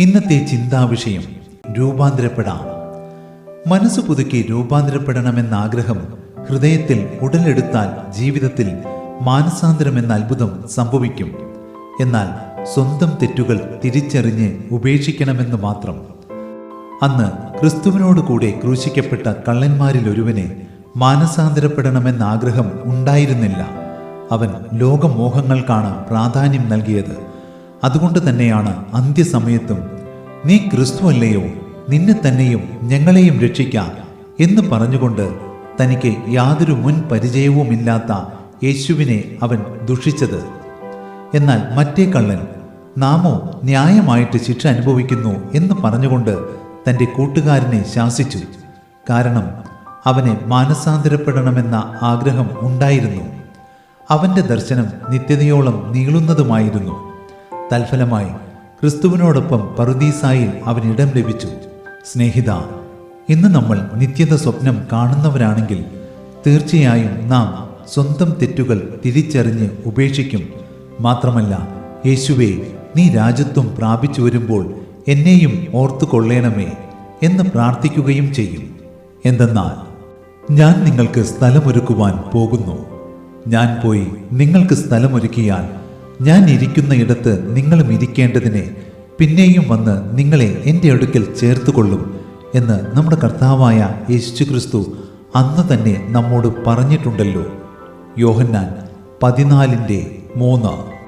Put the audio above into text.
ഇന്നത്തെ ചിന്താവിഷയം രൂപാന്തരപ്പെടാം. മനസ്സ് പുതുക്കി രൂപാന്തരപ്പെടണമെന്ന ആഗ്രഹം ഹൃദയത്തിൽ ഉടലെടുത്താൽ ജീവിതത്തിൽ മാനസാന്തരം എന്ന അത്ഭുതം സംഭവിക്കും. എന്നാൽ സ്വന്തം തെറ്റുകൾ തിരിച്ചറിഞ്ഞ് ഉപേക്ഷിക്കണമെന്ന് മാത്രം. അന്ന് ക്രിസ്തുവിനോട് കൂടെ ക്രൂശിക്കപ്പെട്ട കള്ളന്മാരിൽ ഒരുവനെ മാനസാന്തരപ്പെടണമെന്ന ആഗ്രഹം ഉണ്ടായിരുന്നില്ല. അവൻ ലോകമോഹങ്ങൾക്കാണ് പ്രാധാന്യം നൽകിയത് അതുകൊണ്ട് തന്നെയാണ് അന്ത്യസമയത്തും നീ ക്രിസ്തുവല്ലയോ? നിന്നെ തന്നെയും ഞങ്ങളെയും രക്ഷിക്കാം എന്ന് പറഞ്ഞുകൊണ്ട് തനിക്ക് യാതൊരു മുൻ പരിചയവുമില്ലാത്ത യേശുവിനെ അവൻ ദുഷിച്ചത്. എന്നാൽ മറ്റേ കള്ളൻ നാമോ ന്യായമായിട്ട് ശിക്ഷ അനുഭവിക്കുന്നു എന്ന് പറഞ്ഞുകൊണ്ട് തന്റെ കൂട്ടുകാരനെ ശാസിച്ചു. കാരണം അവനെ മാനസാന്തരപ്പെടണമെന്ന ആഗ്രഹം ഉണ്ടായിരുന്നു. അവന്റെ ദർശനം നിത്യതയോളം നീളുന്നതുമായിരുന്നു. തൽഫലമായി ക്രിസ്തുവിനോടൊപ്പം പറുദീസായിൽ അവനിടം ലഭിച്ചു. സ്നേഹിത ഇന്ന് നമ്മൾ നിത്യത സ്വപ്നം കാണുന്നവരാണെങ്കിൽ തീർച്ചയായും നാം സ്വന്തം തെറ്റുകൾ തിരിച്ചറിഞ്ഞ് ഉപേക്ഷിക്കും. മാത്രമല്ല യേശുവേ നീ രാജ്യത്വം പ്രാപിച്ചു വരുമ്പോൾ എന്നെയും ഓർത്തു കൊള്ളേണമേ എന്ന് പ്രാർത്ഥിക്കുകയും ചെയ്യും. എന്തെന്നാൽ ഞാൻ നിങ്ങൾക്ക് സ്ഥലമൊരുക്കുവാൻ പോകുന്നു. ഞാൻ പോയി നിങ്ങൾക്ക് സ്ഥലമൊരുക്കിയാൽ ഞാൻ ഇരിക്കുന്ന ഇടത്ത് നിങ്ങളും ഇരിക്കേണ്ടതിനെ പിന്നെയും വന്ന് നിങ്ങളെ എന്റെ അടുക്കൽ ചേർത്തുകൊള്ളും എന്ന് നമ്മുടെ കർത്താവായ യേശു ക്രിസ്തു അന്ന് തന്നെ നമ്മോട് പറഞ്ഞിട്ടുണ്ടല്ലോ. യോഹന്നാൻ പതിനാലിന്റെ മൂന്ന്.